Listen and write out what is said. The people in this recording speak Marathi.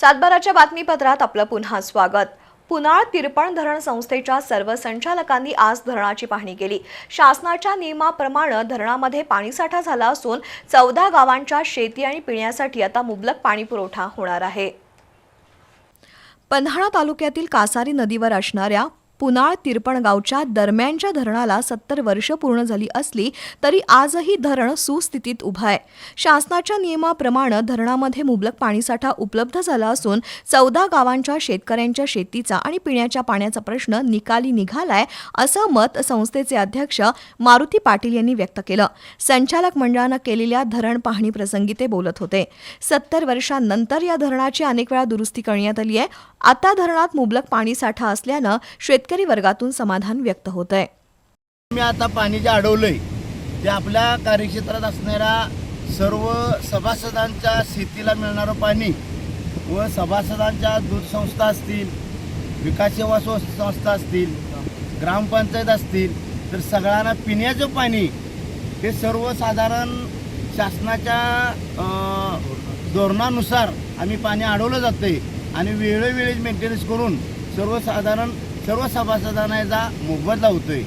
सातबाराच्या बातमीपत्रात आपलं पुन्हा स्वागत. पुनाळ तिरपण धरण संस्थेच्या सर्व संचालकांनी आज धरणाची पाहणी केली. शासनाच्या नियमाप्रमाणे धरणामध्ये पाणीसाठा झाला असून चौदा गावांच्या शेती आणि पिण्यासाठी आता मुबलक पाणी पुरवठा होणार आहे. पन्हाळा तालुक्यातील कासारी नदीवर असणाऱ्या पुनाळ तिरपणगावच्या दरम्यानच्या धरणाला सत्तर वर्ष पूर्ण झाली असली तरी आजही धरण सुस्थितीत उभं आहे. शासनाच्या नियमाप्रमाणे धरणामध्ये मुबलक पाणीसाठा उपलब्ध झाला असून चौदा गावांच्या शेतकऱ्यांच्या शेतीचा आणि पिण्याच्या पाण्याचा प्रश्न निकाली निघालाय असं मत संस्थेचे अध्यक्ष मारुती पाटील यांनी व्यक्त केलं. संचालक मंडळानं केलेल्या धरण पाहणी प्रसंगी ते बोलत होते. सत्तर वर्षांनंतर या धरणाची अनेक वेळा दुरुस्ती करण्यात आली आहे. आता धरणात मुबलक पाणीसाठा असल्यानं शेतकरी वर्गातून समाधान व्यक्त होत आहे मी आता पाणी जे अडवलंय ते आपल्या कार्यक्षेत्रात असणाऱ्या सर्व सभासदांच्या शेतीला मिळणारं पाणी व सभासदांच्या दूध संस्था असतील विकास सेवा संस्था असतील ग्रामपंचायत असतील तर सगळ्यांना पिण्याचं पाणी हे सर्वसाधारण शासनाच्या धोरणानुसार आम्ही पाणी अडवलं जाते आणि वेळोवेळी मेंटेनन्स करून सर्वसाधारण सर्व सभासदांना याचा मोबदला होतोय